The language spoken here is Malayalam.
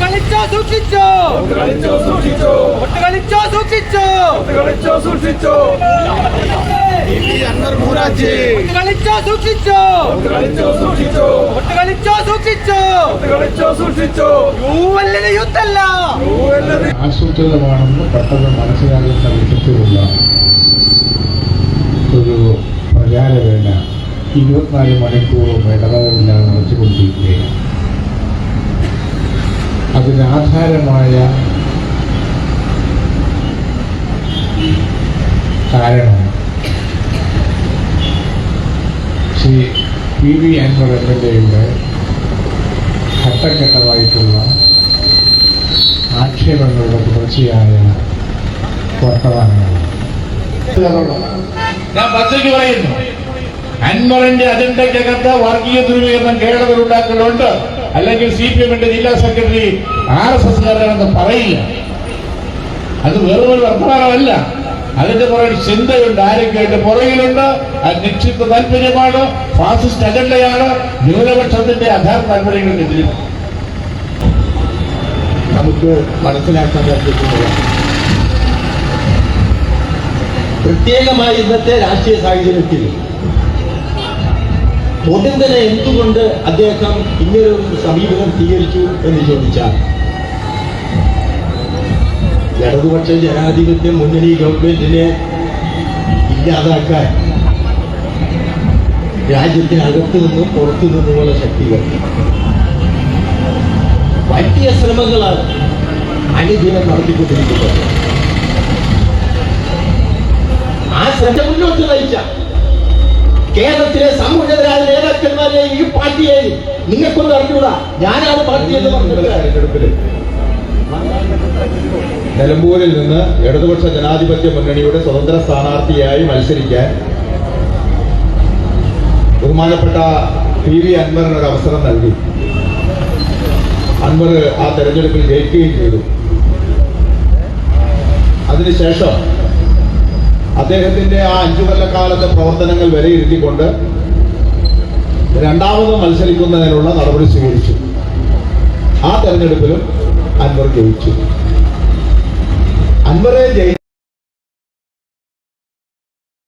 കളിച്ചോ സൂക്ഷിച്ചോ കളിച്ചോ സൂക്ഷിച്ചോ കളിച്ചോ സൂക്ഷിച്ചോ. കളിച്ചോ സൂക്ഷിച്ചോ. അൻവർ മൂരാജി. കളിച്ചോ സൂക്ഷിച്ചോ. കളിച്ചോ സൂക്ഷിച്ചോ. കളിച്ചോ സൂക്ഷിച്ചോ. കളിച്ചോ സൂക്ഷിച്ചോ. യൂവല്ലിന് യുദ്ധല്ല ആസൂത്രിതമാണെന്ന് പെട്ടെന്ന് മനസ്സിലാകുന്ന വിധത്തിലുള്ള ഒരു പ്രചാരവേല ഇരുപത്തിനാല് മണിക്കൂറും ഇടതകളില്ലാതെ നടത്തിക്കൊണ്ടിരിക്കുകയാണ്. അതിന് ആധാരമായ കാരണം Shri P V Anvar M L ആക്ഷേപങ്ങളുടെ തുടർച്ചയായ വർത്തമാനങ്ങൾ ഞാൻ പച്ചയ്ക്ക് പറയുന്നു. അൻവറിന്റെ അജണ്ടയ്ക്കകത്ത് വർഗീയ ധ്രുവീകരണം കേരളത്തിൽ ഉണ്ടാക്കലുണ്ട് അല്ലെങ്കിൽ സി പി എമ്മിന്റെ ജില്ലാ സെക്രട്ടറി ആർ എസ് എസ് കാരനാണെന്ന് പറയില്ല. അത് വെറും ഒരു വർത്തമാനമല്ല. അതിന്റെ പുറകിൽ ചിന്തയുണ്ട്. ആരൊക്കെ അതിന്റെ പുറകിലുണ്ട്. അത് നിക്ഷിപ്ത താല്പര്യമാണ്. ഫാസിസ്റ്റ് അജണ്ടയാണ്. ന്യൂനപക്ഷത്തിന്റെ അധാർ താല്പര്യങ്ങൾക്കെതിരെ നമുക്ക് മനസ്സിലാക്കാൻ സാധിക്കുന്നത് പ്രത്യേകമായി ഇന്നത്തെ രാഷ്ട്രീയ സാഹചര്യത്തിൽ പൊടുന്നനെ എന്തുകൊണ്ട് അദ്ദേഹം ഒരു സമീപനം സ്വീകരിച്ചു എന്ന് ചോദിച്ചാൽ ഇടതുപക്ഷ ജനാധിപത്യ മുന്നണി ഗവൺമെന്റിനെ ഇല്ലാതാക്കാൻ രാജ്യത്തിനകത്തു നിന്നും പുറത്തു നിന്നുമുള്ള ശക്തികൾ. വലിയ ശ്രമങ്ങളാണ് അനുദിനം നടത്തിക്കൊണ്ടിരിക്കുന്നത്. ആ ശ്രദ്ധ മുന്നോട്ട് നയിച്ച കേരളത്തിലെ സമുന്നതരായ നേതാക്കന്മാരെ ഈ പാർട്ടിയെ നിങ്ങൾക്കൊന്നും അറിഞ്ഞൂടാ ഞാനാണ് പാർട്ടി എന്ന് പറഞ്ഞത്. തെരഞ്ഞെടുപ്പിൽ നിലമ്പൂരിൽ നിന്ന് ഇടതുപക്ഷ ജനാധിപത്യ മുന്നണിയുടെ സ്വതന്ത്ര സ്ഥാനാർത്ഥിയായി മത്സരിക്കാൻ ബഹുമാനപ്പെട്ട പി വി അൻവറിന് ഒരു അവസരം നൽകി. അൻവർ ആ തെരഞ്ഞെടുപ്പിൽ ജയിക്കുകയും ചെയ്തു. അതിനുശേഷം അദ്ദേഹത്തിന്റെ ആ അഞ്ചു കൊല്ലക്കാലത്തെ പ്രവർത്തനങ്ങൾ വിലയിരുത്തിക്കൊണ്ട് രണ്ടാമതും മത്സരിക്കുന്നതിനുള്ള നടപടി സ്വീകരിച്ചു. ആ തെരഞ്ഞെടുപ്പിലും അൻവർ ജയിച്ചു. അൻവറെ ജയി